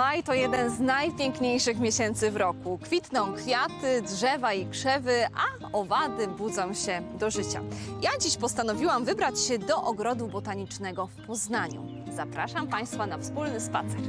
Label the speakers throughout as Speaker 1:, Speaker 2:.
Speaker 1: Maj to jeden z najpiękniejszych miesięcy w roku. Kwitną kwiaty, drzewa i krzewy, a owady budzą się do życia. Ja dziś postanowiłam wybrać się do ogrodu botanicznego w Poznaniu. Zapraszam Państwa na wspólny spacer.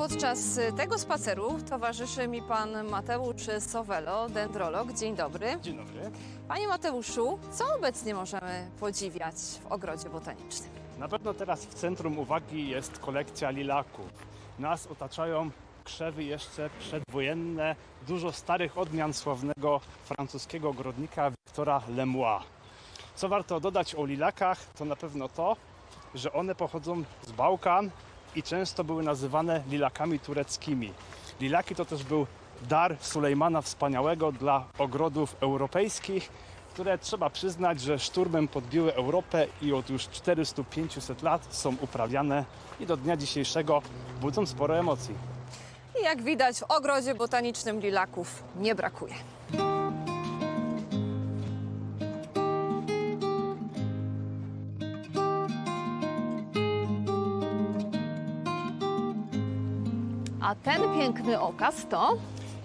Speaker 1: Podczas y, tego spaceru towarzyszy mi pan Mateusz Sowelo, dendrolog. Dzień dobry.
Speaker 2: Dzień dobry.
Speaker 1: Panie Mateuszu, co obecnie możemy podziwiać w ogrodzie botanicznym?
Speaker 2: Na pewno teraz w centrum uwagi jest kolekcja lilaków. Nas otaczają krzewy jeszcze przedwojenne, dużo starych odmian sławnego francuskiego ogrodnika Wiktora Lemois. Co warto dodać o lilakach, to na pewno to, że one pochodzą z Bałkan i często były nazywane lilakami tureckimi. Lilaki to też był dar Sulejmana Wspaniałego dla ogrodów europejskich, które trzeba przyznać, że szturmem podbiły Europę i od już 400-500 lat są uprawiane i do dnia dzisiejszego budzą sporo emocji.
Speaker 1: I jak widać, w ogrodzie botanicznym lilaków nie brakuje. A ten piękny okaz to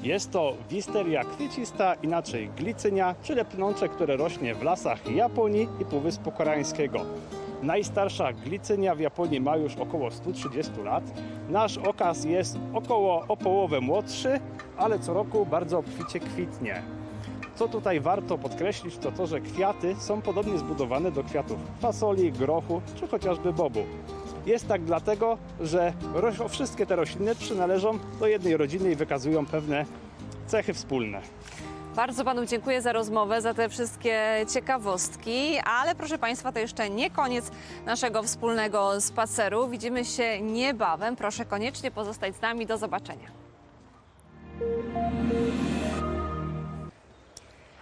Speaker 2: Jest to Wisteria kwiecista, inaczej glicynia, czyli pnącze, które rośnie w lasach Japonii i Półwyspu Koreańskiego. Najstarsza glicynia w Japonii ma już około 130 lat. Nasz okaz jest około o połowę młodszy, ale co roku bardzo obficie kwitnie. Co tutaj warto podkreślić, to to, że kwiaty są podobnie zbudowane do kwiatów fasoli, grochu czy chociażby bobu. Jest tak dlatego, że wszystkie te rośliny przynależą do jednej rodziny i wykazują pewne cechy wspólne.
Speaker 1: Bardzo panu dziękuję za rozmowę, za te wszystkie ciekawostki, ale proszę państwa, to jeszcze nie koniec naszego wspólnego spaceru. Widzimy się niebawem. Proszę koniecznie pozostać z nami. Do zobaczenia.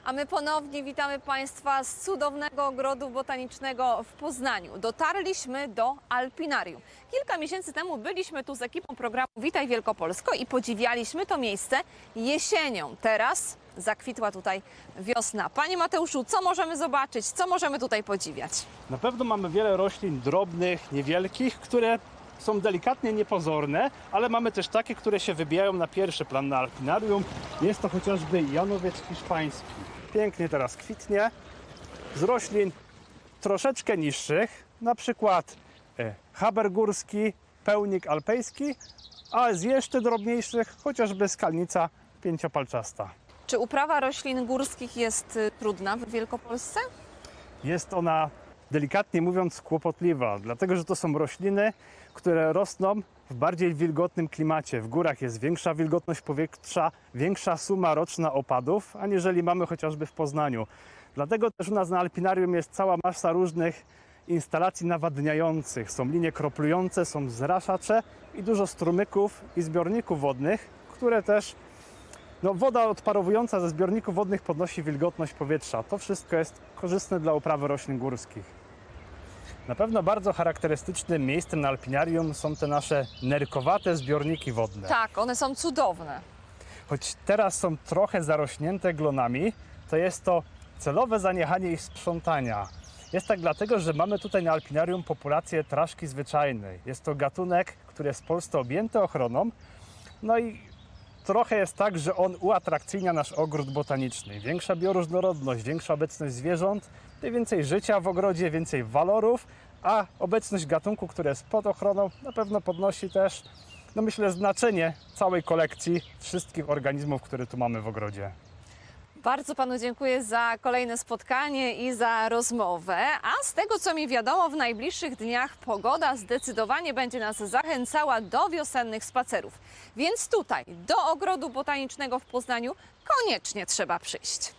Speaker 1: A my ponownie witamy Państwa z cudownego ogrodu botanicznego w Poznaniu. Dotarliśmy do Alpinarium. Kilka miesięcy temu byliśmy tu z ekipą programu Witaj Wielkopolsko i podziwialiśmy to miejsce jesienią. Teraz zakwitła tutaj wiosna. Panie Mateuszu, co możemy zobaczyć? Co możemy tutaj podziwiać?
Speaker 2: Na pewno mamy wiele roślin drobnych, niewielkich, które są delikatnie niepozorne, ale mamy też takie, które się wybijają na pierwszy plan na alpinarium. Jest to chociażby janowiec hiszpański. Pięknie teraz kwitnie. Z roślin troszeczkę niższych, na przykład e, haber górski, pełnik alpejski, a z jeszcze drobniejszych chociażby skalnica pięciopalczasta.
Speaker 1: Czy uprawa roślin górskich jest y, trudna w Wielkopolsce?
Speaker 2: jest ona delikatnie mówiąc kłopotliwa, dlatego że to są rośliny, które rosną w bardziej wilgotnym klimacie. W górach jest większa wilgotność powietrza, większa suma roczna opadów, aniżeli mamy chociażby w Poznaniu. Dlatego też u nas na Alpinarium jest cała masa różnych instalacji nawadniających. Są linie kroplujące, są zraszacze i dużo strumyków i zbiorników wodnych, które też no, woda odparowująca ze zbiorników wodnych podnosi wilgotność powietrza. To wszystko jest korzystne dla uprawy roślin górskich. Na pewno bardzo charakterystycznym miejscem na alpinarium są te nasze nerkowate zbiorniki wodne.
Speaker 1: Tak, one są cudowne.
Speaker 2: Choć teraz są trochę zarośnięte glonami, to jest to celowe zaniechanie ich sprzątania. Jest tak dlatego, że mamy tutaj na alpinarium populację traszki zwyczajnej. Jest to gatunek, który jest w Polsce objęty ochroną. No i trochę jest tak, że on uatrakcyjnia nasz ogród botaniczny. Większa bioróżnorodność, większa obecność zwierząt, więcej życia w ogrodzie, więcej walorów, a obecność gatunku, który jest pod ochroną, na pewno podnosi też, no myślę, znaczenie całej kolekcji wszystkich organizmów, które tu mamy w ogrodzie.
Speaker 1: Bardzo panu dziękuję za kolejne spotkanie i za rozmowę. A z tego, co mi wiadomo, w najbliższych dniach pogoda zdecydowanie będzie nas zachęcała do wiosennych spacerów. Więc tutaj, do ogrodu botanicznego w Poznaniu, koniecznie trzeba przyjść.